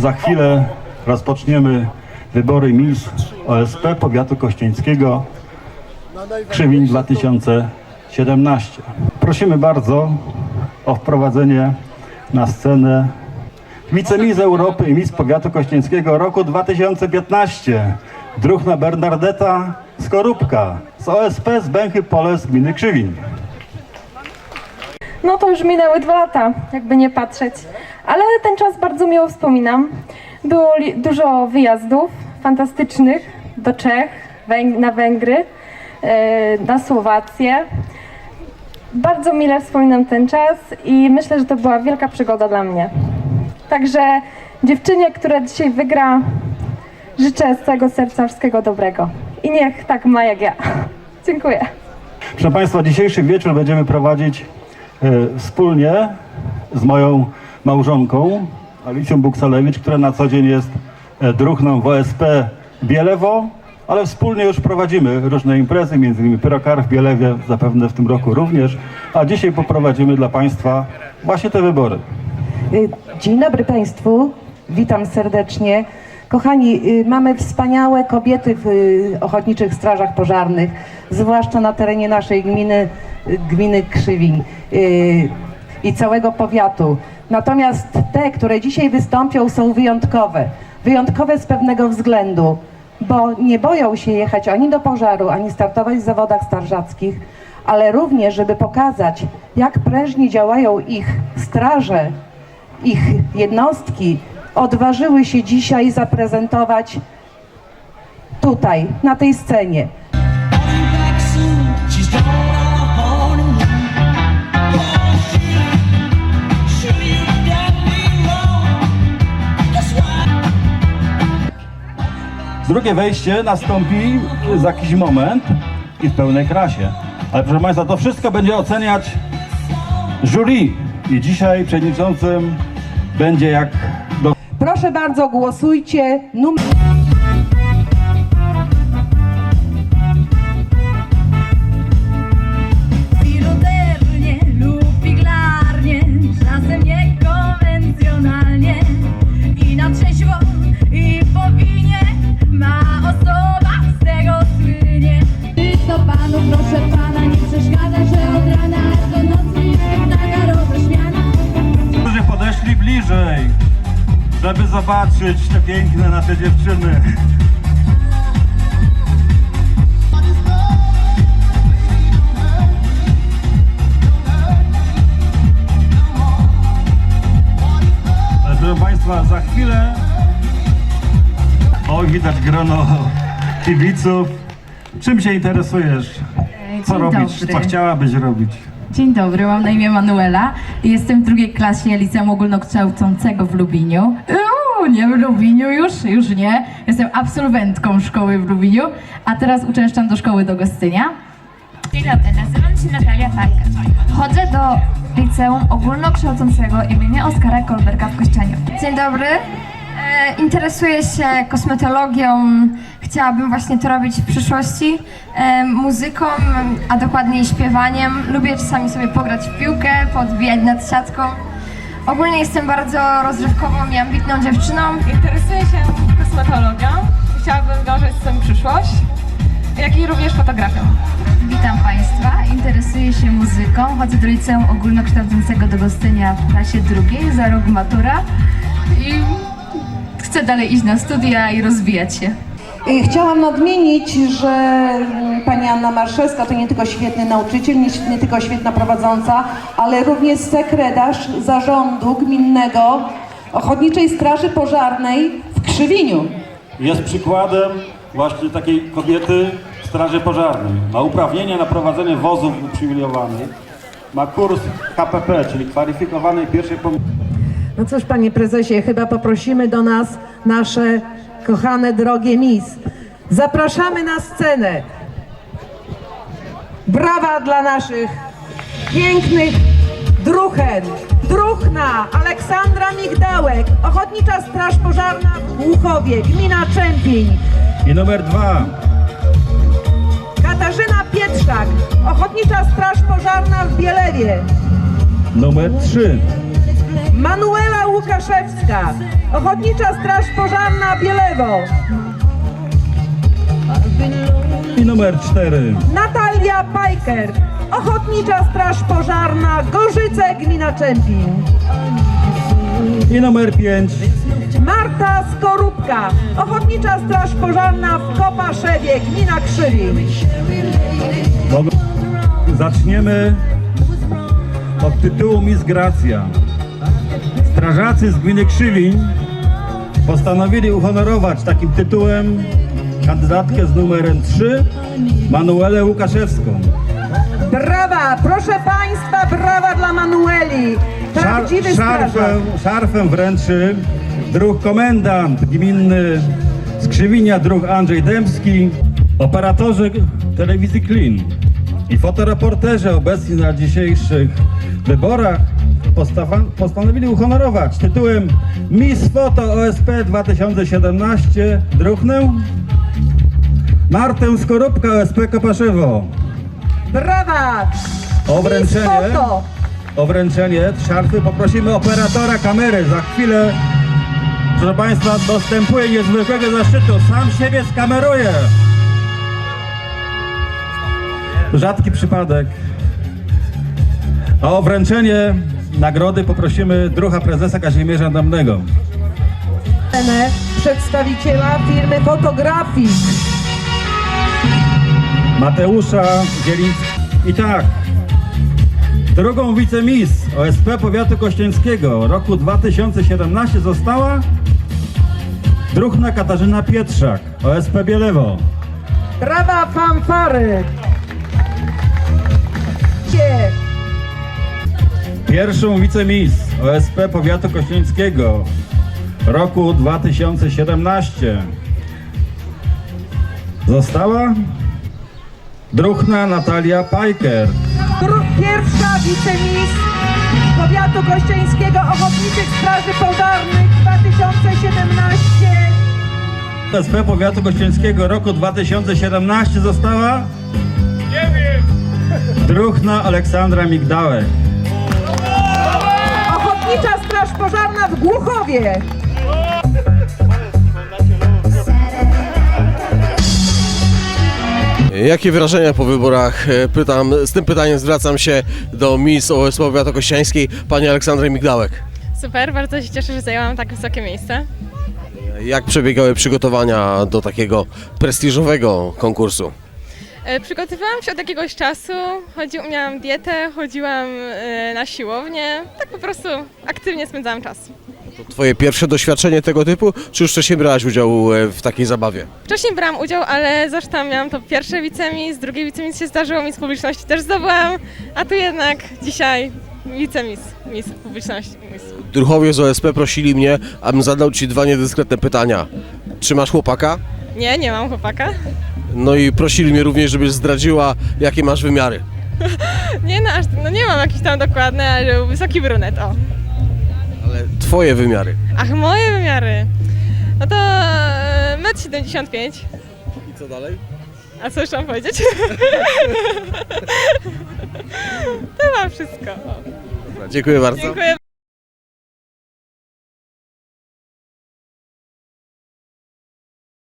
Za chwilę rozpoczniemy wybory MIS OSP Powiatu Kościeńskiego Krzywiń 2017. Prosimy bardzo o wprowadzenie na scenę wicemis Europy i mis Powiatu Kościeńskiego roku 2015 Druhna Bernardeta Skorupka z OSP z Bęchy Pole z gminy Krzywiń. No to już minęły dwa lata, jakby nie patrzeć. Ale ten czas bardzo miło wspominam. Było dużo wyjazdów fantastycznych do Czech, Węg- na Węgry, e, na Słowację. Bardzo mile wspominam ten czas i myślę, że to była wielka przygoda dla mnie. Także dziewczynie, która dzisiaj wygra, życzę z całego serca wszystkiego dobrego. I niech tak ma jak ja. Dziękuję. Proszę Państwa, dzisiejszy wieczór będziemy prowadzić e, wspólnie z moją małżonką, Alicją Buksalewicz, która na co dzień jest e, druhną w OSP Bielewo, ale wspólnie już prowadzimy różne imprezy, między innymi Pyrokar w Bielewie, zapewne w tym roku również, a dzisiaj poprowadzimy dla Państwa właśnie te wybory. Y, Dzień dobry Państwu, witam serdecznie. Kochani, y, mamy wspaniałe kobiety w y, ochotniczych strażach pożarnych, zwłaszcza na terenie naszej gminy, y, gminy Krzywiń i całego powiatu. Natomiast te, które dzisiaj wystąpią, są wyjątkowe. Wyjątkowe z pewnego względu, bo nie boją się jechać ani do pożaru, ani startować w zawodach strażackich, ale również, żeby pokazać, jak prężnie działają ich straże, ich jednostki odważyły się dzisiaj zaprezentować tutaj, na tej scenie. Drugie wejście nastąpi za jakiś moment i w pełnej krasie. Ale proszę Państwa, to wszystko będzie oceniać jury. I dzisiaj przewodniczącym będzie jak do Proszę bardzo, głosujcie. Numer... bliżej, żeby zobaczyć te piękne nasze dziewczyny. Ale proszę Państwa, za chwilę o, widać grono kibiców. Czym się interesujesz? Co Dzień robisz? dobry. Co chciałabyś robić? Dzień dobry, mam na imię Manuela i jestem w drugiej klasie liceum ogólnokształcącego w Lubiniu. Uuu, nie w Lubiniu już, już nie. Jestem absolwentką szkoły w Lubiniu, a teraz uczęszczam do szkoły do Gostynia. Dzień dobry, nazywam się Natalia Parker. Chodzę do liceum ogólnokształcącego imienia Oskara Kolberga w Kościaniu. Dzień dobry. E, interesuję się kosmetologią. Chciałabym właśnie to robić w przyszłości. E, muzyką, a dokładniej śpiewaniem. Lubię czasami sobie pograć w piłkę, podbijać nad siatką. Ogólnie jestem bardzo rozrywkową i ambitną dziewczyną. Interesuję się kosmetologią. Chciałabym wiązać z tym przyszłość, jak i również fotografią. Witam Państwa, interesuję się muzyką, chodzę do liceum ogólnokształcącego do Gostynia w klasie drugiej, za rok matura i chcę dalej iść na studia i rozwijać się. Y, Chciałam nadmienić, że mm, pani Anna Marszewska to nie tylko świetny nauczyciel, nie, nie tylko świetna prowadząca, ale również sekretarz zarządu gminnego Ochotniczej Straży Pożarnej w Krzywieniu. Jest przykładem właśnie takiej kobiety w Straży Pożarnej. Ma uprawnienia na prowadzenie wozów uprzywilejowanych. Ma kurs KPP, czyli kwalifikowanej pierwszej pomocy. No cóż, panie prezesie, chyba poprosimy do nas nasze kochane, drogie mis. Zapraszamy na scenę. Brawa dla naszych pięknych druchen. Druhna Aleksandra Migdałek, Ochotnicza Straż Pożarna w Głuchowie, gmina Czempiń. I numer dwa. Katarzyna Pietrzak, Ochotnicza Straż Pożarna w Bielewie. Numer trzy. Manuela Łukaszewska, Ochotnicza Straż Pożarna Bielewo. I numer 4. Natalia Pajker, Ochotnicza Straż Pożarna Gorzyce, gmina Czempin. I numer 5. Marta Skorupka, Ochotnicza Straż Pożarna w Kopaszewie, gmina Krzywin. Zaczniemy od tytułu Miss Gracja. Strażacy z gminy Krzywiń postanowili uhonorować takim tytułem kandydatkę z numerem 3, Manuelę Łukaszewską. Brawa, proszę Państwa, brawa dla Manueli. Prawdziwy strażak. szarfem, szarfem wręczy druh komendant gminny z Krzywinia, druh Andrzej Dębski, operatorzy telewizji Klin i fotoreporterzy obecni na dzisiejszych wyborach postanowili uhonorować tytułem Miss Foto OSP 2017 druhnę Martę Skorupka OSP Kopaszewo. Brawa. O wręczenie. O wręczenie szarfy poprosimy operatora kamery. Za chwilę, proszę Państwa, dostępuje niezwykłego zaszczytu. Sam siebie skameruje. Rzadki przypadek. A o wręczenie nagrody poprosimy druha prezesa Kazimierza Damnego. Przedstawiciela firmy fotografii. Mateusza Zielińskiego. I tak, drugą wicemis OSP Powiatu Kościeńskiego roku 2017 została druhna Katarzyna Pietrzak, OSP Bielewo. Brawa, fanfary. Cie. Pierwszą wicemis OSP Powiatu Kościeńskiego roku 2017 została druhna Natalia Pajker. Pierwsza wicemis Powiatu Kościeńskiego Ochotniczych Straży Pożarnych 2017. OSP Powiatu Kościeńskiego roku 2017 została? Nie wiem. Druhna Aleksandra Migdałek. Pożarna w Głuchowie. Jakie wrażenia po wyborach? E, Pytam, z tym pytaniem zwracam się do Miss OSP Powiatu Kościańskiej, pani Aleksandry Migdałek. Super, bardzo się cieszę, że zajęłam tak wysokie miejsce. Jak przebiegały przygotowania do takiego prestiżowego konkursu? E, Przygotowywałam się od jakiegoś czasu, chodzi, miałam dietę, chodziłam e, na siłownię, tak po prostu aktywnie spędzałam czas. To twoje pierwsze doświadczenie tego typu, czy już wcześniej brałaś udział e, w takiej zabawie? Wcześniej brałam udział, ale zresztą miałam to pierwsze wicemis, drugie wicemis się zdarzyło, mis publiczności też zdobyłam, a tu jednak dzisiaj wicemis, mis publiczności. Mis. Z OSP prosili mnie, abym zadał ci dwa niedyskretne pytania. Czy masz chłopaka? Nie, nie mam chłopaka. No i prosili mnie również, żebyś zdradziła, jakie masz wymiary. Nie, no, aż, no nie mam jakiś tam dokładny, ale wysoki brunet, o. Ale twoje wymiary. Ach, moje wymiary. No to e, 1,75 m. I co dalej? A co jeszcze mam powiedzieć? to mam wszystko. Dziękuję bardzo. Dziękuję